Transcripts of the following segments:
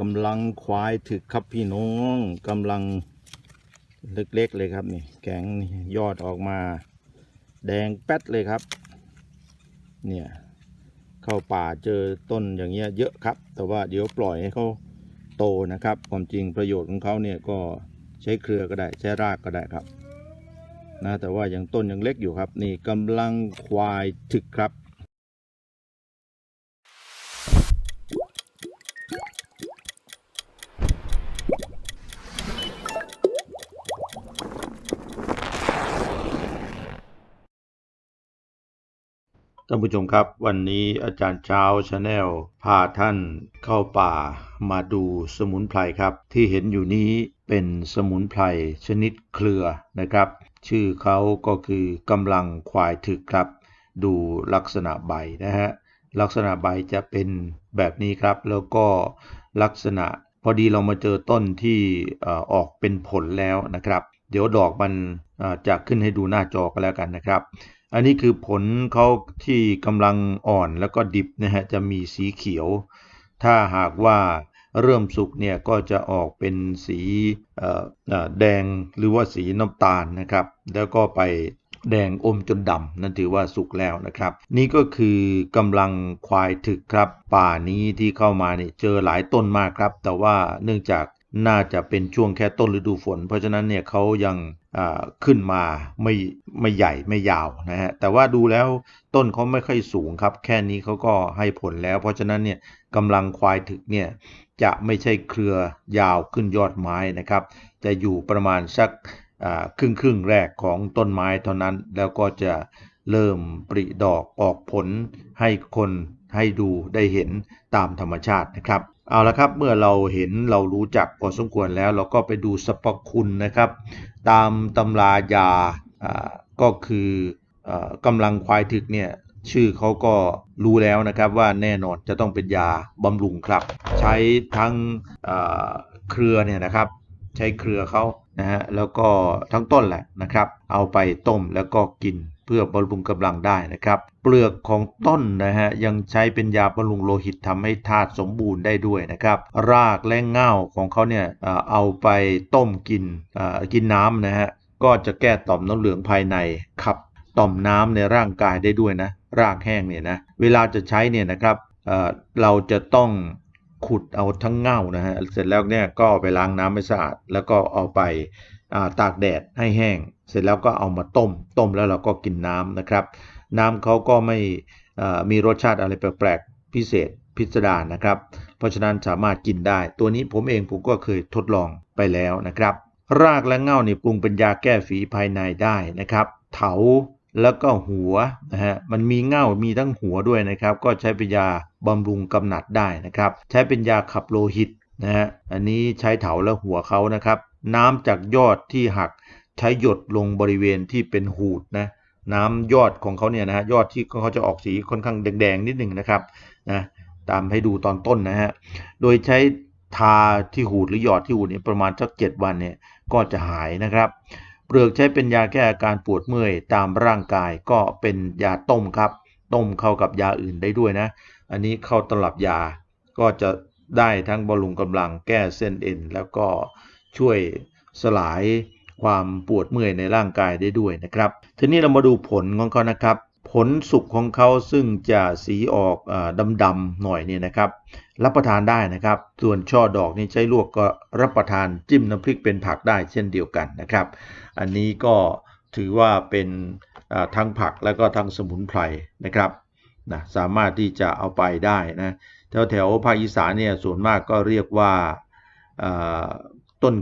กำลังควายถึกครับพี่น้องกำลังเล็กๆเลยครับนี่แกงยอดออกมา แดงแป๊ดเลยครับ เนี่ยเข้าป่าเจอต้นอย่างเงี้ยเยอะครับ แต่ว่าเดี๋ยวปล่อยให้เขาโตนะครับ ความจริงประโยชน์ของเขาเนี่ยก็ใช้เครือก็ได้ใช้รากก็ได้ครับนะแต่ว่ายังต้นยังเล็กอยู่ครับ นี่กำลังควายถึกครับ ท่านผู้ชมครับ วันนี้อาจารย์เช้าชาแนลพาท่านเข้าป่ามาดูสมุนไพรครับ ที่เห็นอยู่นี้เป็นสมุนไพรชนิดเครือนะครับ ชื่อเขาก็คือกำลังควายถึกครับ ดูลักษณะใบนะฮะลักษณะใบจะเป็นแบบนี้ครับ แล้วก็ลักษณะพอดีเรามาเจอต้นที่ออกเป็นผลแล้วนะครับ เดี๋ยวดอกมันจะขึ้นให้ดูหน้าจอกันแล้วกันนะครับ อันนี้คือผลเขาที่กำลังอ่อนแล้วก็ดิบนะฮะจะมีสีเขียว ถ้าหากว่าเริ่มสุกเนี่ยก็จะออกเป็นสีแดงหรือว่าสีน้ำตาลนะครับ แล้วก็ไปแดงอมจนดำนั่นถือว่าสุกแล้วนะครับ นี่ก็คือกำลังควายถึกครับ ป่านี้ที่เข้ามาเนี่ยเจอหลายต้นมากครับ แต่ว่าเนื่องจากน่าจะเป็นช่วงแค่ต้นฤดูฝน เพราะฉะนั้นเนี่ยเขายัง ขึ้นมาไม่ไม่ใหญ่ไม่ยาวนะฮะแต่ว่าดูแล้วต้นเขาไม่ค่อยสูงครับ แค่นี้เขาก็ให้ผลแล้ว เพราะฉะนั้นเนี่ยกำลังควายถึกเนี่ยจะไม่ใช่เครือยาวขึ้นยอดไม้นะครับ จะอยู่ประมาณสักครึ่งครึ่งแรกของต้นไม้เท่านั้นแล้วก็จะเริ่มปริดอกออกผลให้คนให้ดูได้เห็นตามธรรมชาตินะครับ เอาละครับเมื่อเราเห็นเรารู้จักพอสมควรแล้ว เราก็ไปดูสรรพคุณนะครับ ตามตำรายาก็คืออกำลังควายถึกเนี่ยชื่อเขาก็รู้แล้วนะครับว่าแน่นอนจะต้องเป็นยาบำรุงครับ ใช้ทั้งเอ่อเครือเนี่ยนะครับ ใช้เครือเขานะฮะแล้วก็ทั้งต้นแหละนะครับ เอาไปต้มแล้วก็กิน เพื่อบำรุงกำลังได้นะครับ เปลือกของต้นนะฮะยังใช้เป็นยาบำรุงโลหิตทำให้ธาตุสมบูรณ์ได้ด้วยนะครับ รากและเง่าของเขาเนี่ยเอาไปต้มกินกินน้ำนะฮะก็จะแก้ต่อมน้ำเหลืองภายในขับต่อมน้ำในร่างกายได้ด้วยนะ รากแห้งเนี่ยนะเวลาจะใช้เนี่ยนะครับเราจะต้องขุดเอาทั้งเง่านะฮะเสร็จแล้วเนี่ยก็ไปล้างน้ำให้สะอาดแล้วก็เอาไป ตากแดดให้แห้ง เสร็จแล้วก็เอามาต้ม ต้มแล้วเราก็กินน้ำนะครับ น้ำเขาก็ไม่มีรสชาติอะไรแปลกๆพิเศษพิสดารนะครับ เพราะฉะนั้นสามารถกินได้ ตัวนี้ผมเองผมก็เคยทดลองไปแล้วนะครับ รากและเง่าเนี่ยปรุงเป็นยาแก้ฝีภายในได้นะครับ เถาแล้วก็หัวนะฮะมันมีเง่ามีทั้งหัวด้วยนะครับ ก็ใช้เป็นยาบำรุงกำหนัดได้นะครับ ใช้เป็นยาขับโลหิตนะฮะอันนี้ใช้เถาและหัวเขานะครับ น้ำจากยอดที่หักใช้หยดลงบริเวณที่เป็นหูดนะน้ำยอดของเขาเนี่ยนะฮะยอดที่เขาจะออกสีค่อนข้างแดงๆนิดหนึ่งนะครับนะตามให้ดูตอนต้นนะฮะโดยใช้ทาที่หูดหรือหยอดที่หูดเนี่ยประมาณสักเจ็ดวันเนี่ยก็จะหายนะครับ เปลือกใช้เป็นยาแก้อาการปวดเมื่อยตามร่างกายก็เป็นยาต้มครับ ต้มเข้ากับยาอื่นได้ด้วยนะ อันนี้เข้าตลับยาก็จะได้ทั้งบำรุงกำลังแก้เส้นเอ็นแล้วก็ ช่วยสลายความปวดเมื่อยในร่างกายได้ด้วยนะครับ ทีนี้เรามาดูผลของเขานะครับ ผลสุกของเขาซึ่งจะสีออกดำๆหน่อยเนี่ยนะครับ รับประทานได้นะครับ ส่วนช่อดอกนี่ใช้ลวกก็รับประทานจิ้มน้ำพริกเป็นผักได้เช่นเดียวกันนะครับ อันนี้ก็ถือว่าเป็นทั้งผักแล้วก็ทั้งสมุนไพรนะครับนะสามารถที่จะเอาไปได้นะแถวแถวภาคอีสานเนี่ยส่วนมากก็เรียกว่า ต้น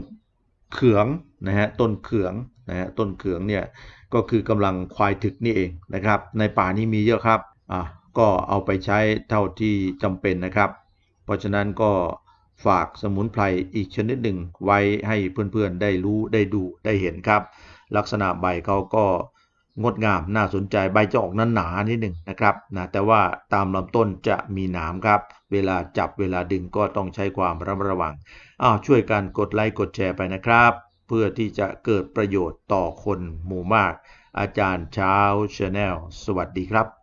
เขืองนะฮะต้นเขืองนะฮะต้นเขืองเนี่ยก็คือกำลังควายถึกนี่เองนะครับ ในป่านี้มีเยอะครับอะก็เอาไปใช้เท่าที่จำเป็นนะครับ เพราะฉะนั้นก็ฝากสมุนไพรอีกชนิดหนึ่งไว้ให้เพื่อนๆได้รู้ได้ดูได้เห็นครับ ลักษณะใบเขาก็ งดงามน่าสนใจใบจะออกหนาๆนิดหนึ่งนะครับนะแต่ว่าตามลำต้นจะมีหนามครับ เวลาจับเวลาดึงก็ต้องใช้ความระมัดระวังอ้าวช่วยกันกดไลค์กดแชร์ไปนะครับ เพื่อที่จะเกิดประโยชน์ต่อคนหมู่มาก อาจารย์เช้าชาแนลสวัสดีครับ